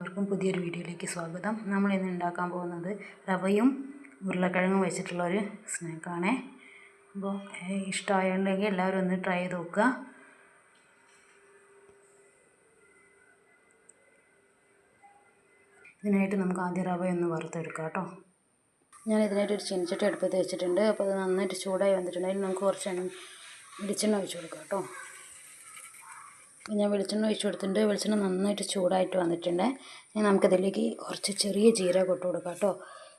എല്ലാവർക്കും പുതിയൊരു വീഡിയോയിലേക്ക് സ്വാഗതം. നമ്മൾ ഇന്ന് ഉണ്ടാക്കാൻ പോകുന്നത് റവയും ഉരുളക്കിഴങ്ങും വെച്ചിട്ടുള്ള ഒരു സ്നാക്കാണേ. അപ്പോൾ ഇഷ്ടമായുണ്ടെങ്കിൽ എല്ലാവരും ഒന്ന് ട്രൈ ചെയ്ത് നോക്കുക. ഇതിനായിട്ട് നമുക്ക് ആദ്യം റവ ഒന്ന് വറുത്തെടുക്കാം കേട്ടോ. ഞാൻ ഇതിനായിട്ട് ഒരു ചിനിച്ചട്ടി അടുപ്പത്ത് വെച്ചിട്ടുണ്ട്. അപ്പോൾ അത് നന്നായിട്ട് ചൂടായി വന്നിട്ടുണ്ടെങ്കിൽ നമുക്ക് കുറച്ച് ഇടിച്ചെണ്ണ ഒഴിച്ച് കൊടുക്കാം കേട്ടോ. ഞാൻ വെളിച്ചെണ്ണ ഒഴിച്ചു കൊടുത്തിട്ടുണ്ട്. വെളിച്ചെണ്ണ നന്നായിട്ട് ചൂടായിട്ട് വന്നിട്ടുണ്ട്. ഇനി നമുക്കതിലേക്ക് കുറച്ച് ചെറിയ ജീരകം ഇട്ട് കൊടുക്കാം കേട്ടോ.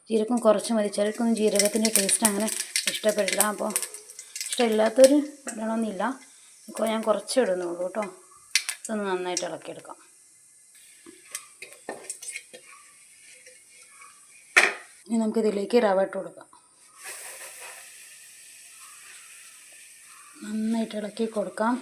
ജീരകം കുറച്ച് മതി. ചിലർക്കൊന്നും ജീരകത്തിന്റെ ടേസ്റ്റ് അങ്ങനെ ഇഷ്ടപ്പെടില്ല. അപ്പോൾ ഇഷ്ടമില്ലാത്തൊരു ഇടണമെന്നില്ല ഇപ്പോൾ ഞാൻ കുറച്ച് ഇടുന്നുള്ളൂ കേട്ടോ. ഇതൊന്ന് നന്നായിട്ട് ഇളക്കിയെടുക്കാം. ഇനി നമുക്കിതിലേക്ക് റവ ഇട്ട് കൊടുക്കാം. നന്നായിട്ട് ഇളക്കി കൊടുക്കാം.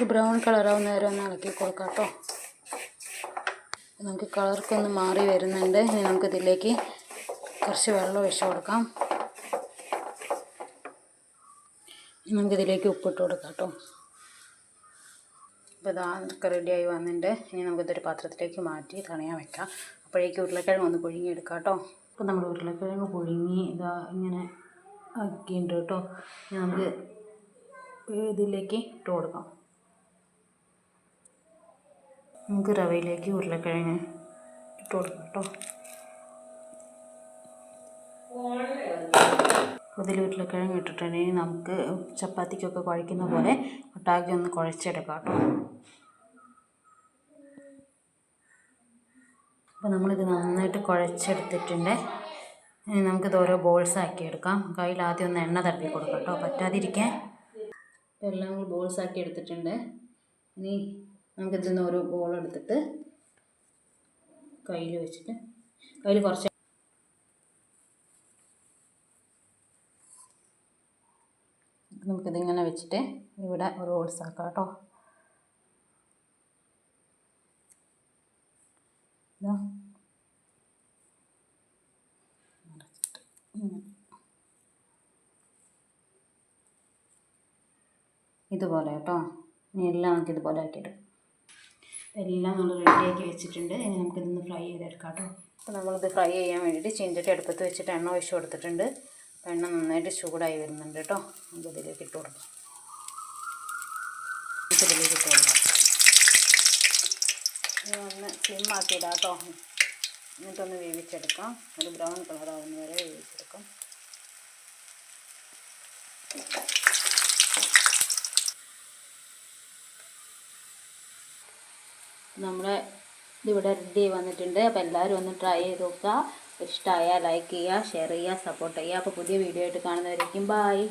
ഇത് ബ്രൗൺ കളറാവുന്ന നേരം ഒന്ന് ഇളക്കി കൊടുക്കാം കേട്ടോ നമുക്ക് കളറൊക്കെ ഒന്ന് മാറി വരുന്നുണ്ട്. ഇനി നമുക്ക് ഇതിലേക്ക് കുറച്ച് വെള്ളം ഒഴിച്ചു കൊടുക്കാം. ഇനി നമുക്ക് ഇതിലേക്ക് ഉപ്പിട്ട് കൊടുക്കാം കേട്ടോ അപ്പോൾ ഇതാ ഒക്കെ റെഡിയായി വന്നിട്ടുണ്ട്. ഇനി നമുക്കിതൊരു പാത്രത്തിലേക്ക് മാറ്റി തണിയാൻ വെക്കാം. അപ്പോഴേക്ക് ഉരുളക്കിഴങ്ങ് ഒന്ന് പുഴുങ്ങി എടുക്കാം കേട്ടോ അപ്പോൾ നമ്മൾ ഉരുളക്കിഴങ്ങ് പുഴുങ്ങി ഇതാ ഇങ്ങനെ ആക്കിയിട്ടുണ്ട് കേട്ടോ. ഇനി നമുക്ക് ഇതിലേക്ക് ഇട്ട് കൊടുക്കാം. നമുക്ക് റവയിലേക്ക് ഉരുളക്കിഴങ്ങ് ഇട്ട് കൊടുക്കാം കേട്ടോ. അതിൽ ഉരുളക്കിഴങ്ങ് ഇട്ടിട്ടുണ്ടെങ്കിൽ നമുക്ക് ചപ്പാത്തിക്കൊക്കെ കുഴയ്ക്കുന്ന പോലെ ഒട്ടാകെ ഒന്ന് കുഴച്ചെടുക്കാം കേട്ടോ. അപ്പോൾ നമ്മളിത് നന്നായിട്ട് കുഴച്ചെടുത്തിട്ടുണ്ട്. നമുക്കിത് ഓരോ ബോൾസ് ആക്കി എടുക്കാം. കയ്യിൽ ആദ്യം ഒന്ന് എണ്ണ തട്ടി കൊടുക്കാം കേട്ടോ. പറ്റാതിരിക്കാൻ. എല്ലാം ബോൾസ് ആക്കി എടുത്തിട്ടുണ്ട്. ഇനി നമുക്കിതിൽ നിന്ന് ഓരോ ബോൾ എടുത്തിട്ട് കയ്യിൽ വെച്ചിട്ട് കയ്യിൽ കുറച്ച് നമുക്കിതിങ്ങനെ വെച്ചിട്ട് ഇവിടെ ഒരു ഹോൾസ് ആക്കാം കേട്ടോ. ഇതാ. ഇതുപോലെ കേട്ടോ. ഇനി എല്ലാം നമുക്ക് ഇതുപോലെ ആക്കിയിടും എല്ലാം നമ്മൾ റെഡിയാക്കി വെച്ചിട്ടുണ്ട്. ഇനി നമുക്കിതൊന്ന് ഫ്രൈ ചെയ്തെടുക്കാം കേട്ടോ അപ്പോൾ നമ്മളിത് ഫ്രൈ ചെയ്യാൻ വേണ്ടിയിട്ട് ചീഞ്ചട്ടി അടുപ്പത്ത് വെച്ചിട്ട് എണ്ണ ഒഴിച്ച് കൊടുത്തിട്ടുണ്ട്. എണ്ണ നന്നായിട്ട് ചൂടായി വരുന്നുണ്ട് കേട്ടോ നമുക്ക് ഇതിലേക്ക് ഇട്ട് കൊടുക്കാം. ഇതിലേക്ക് ഇട്ട് കൊടുക്കാം. ഒന്ന് സ്ലിം ആക്കിയിടാം കേട്ടോ എന്നിട്ടൊന്ന് വേവിച്ചെടുക്കാം. ഒരു ബ്രൗൺ കളർ വരെ വേവിച്ചെടുക്കാം. നമ്മുടെ ഇതിവിടെ റെഡി വന്നിട്ടുണ്ട്. അപ്പോൾ എല്ലാവരും ഒന്ന് ട്രൈ ചെയ്ത് നോക്കുക. ഇഷ്ടമായാൽ ലൈക്ക് ചെയ്യുക ഷെയർ ചെയ്യുക സപ്പോർട്ട് ചെയ്യുക. അപ്പോൾ പുതിയ വീഡിയോ ആയിട്ട് കാണുന്നവരേക്കും ബായ്